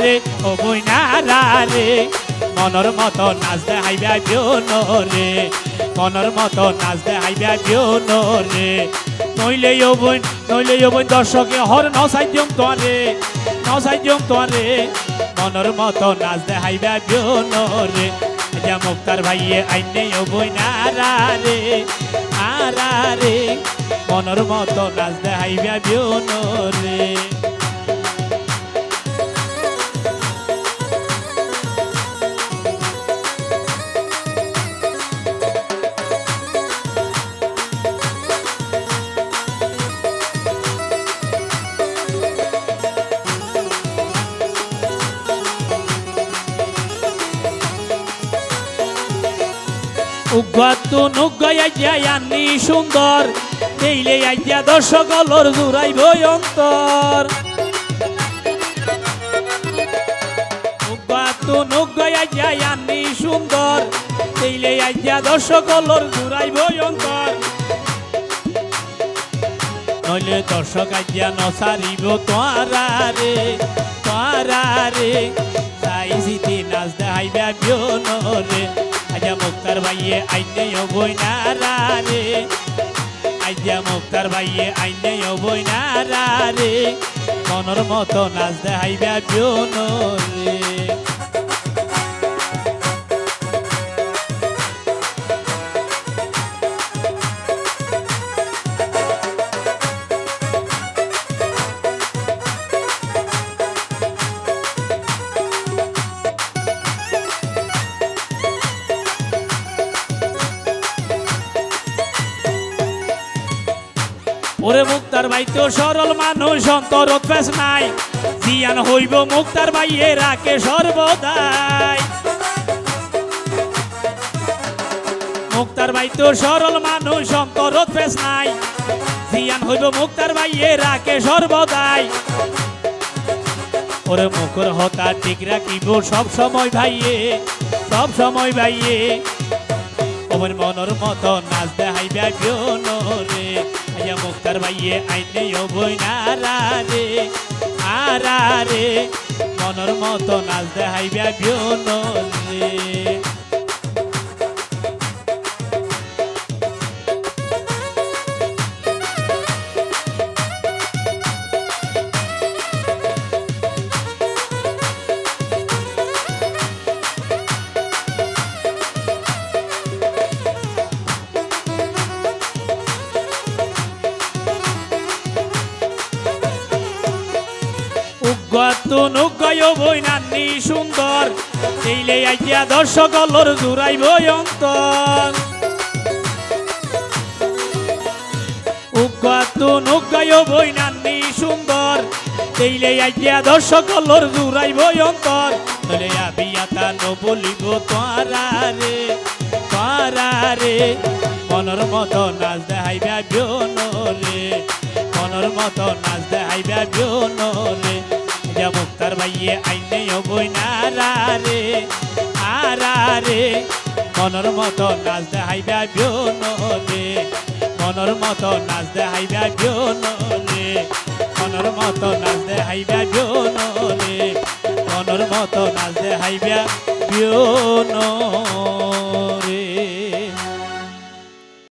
রে ও বইনারা রে মনর মতো নাচ দেখাইবা বিয়ন রে মনর মতো নাচ দেখাইবা বিয়ন রে নইলে ও বইন নইলে ও বইন দর্শকে হর নসাইজম তোয়ারে নসাইজম তোয়ারে। মনর মতো নাচ দেখাইবা বিয়ন রে যা মুক্তার ভাইয়ে, আইনে ও বইনারা রে আরা রে মনর মতো নাচ দেখাইবা বিয়ন রে উগ্গাতু নুগ্গাই আইয়া আন্নি সুন্দর। দেইলে আইয়া দর্শক অলর জুড়াইব অন্তর। উগ্গাতু নুগ্গাই আইয়া আন্নি সুন্দর। দেইলে আইয়া দর্শক অলর জুড়াইব অন্তর। নইলে দর্শক আইয়া নসারিব তোয়ারা রে তোয়ারা রে তাই জিতি নাচ দেখাইবা বিয়ন আজা মুক্তার ভাইয়ে আইনে বই না রে আজা মুক্তার ভাইয়ে আইনে বই না রে মনের মতো নাচ ওরে মুক্তার ভাই তো সরল মানুষ, অন্তর অভ্যাস নাই। জিয়ান হইব মুক্তার ভাইয়ে রাকে সর্বদাই। মুক্তার ভাই তো সরল মানুষ, অন্তর অভ্যাস নাই। জিয়ান হইব মুক্তার ভাইয়ে রাকে সর্বদাই। ওরে মুখর হতা ঠিক রাখিব সব সময় ভাইয়ে, সব সময় ভাইয়ে। ওমর মনর মতো নাচ দেখাইবা বিয়ন রে আইয়া মুক্তার ভাইয়ে আইনে বই নারা রে আরা রে মনর মতো নাচ দেখাইবা বিয়ন উগ্গত নুগ্গয় বই নান্নি সুন্দর। এইলে আইয়া দর্শক অলর জুড়াইব অন্তর। উগ্গত নুগ্গয় বই নান্নি সুন্দর। এইলে আইয়া দর্শক অলর জুড়াইব অন্তর। নলে আবিয়াতা ন বলিব, তোয়ারা রে তোয়ারা রে, মনর মতো নাচ দেখাইবা বিয়ন রে, মনর মতো নাচ দেখাইবা বিয়ন রে মুক্তার ভাইয়ে আইনে বই নারা আরা মনর মতো নাচ দেখাইবা বিয়ন রে মনর মতো নাচ দেখাইবা বিয়ন রে মনর মতো নাচ দেখাইবা বিয়ন রে মনর মতো নাচ দেখাইবা বিয়ন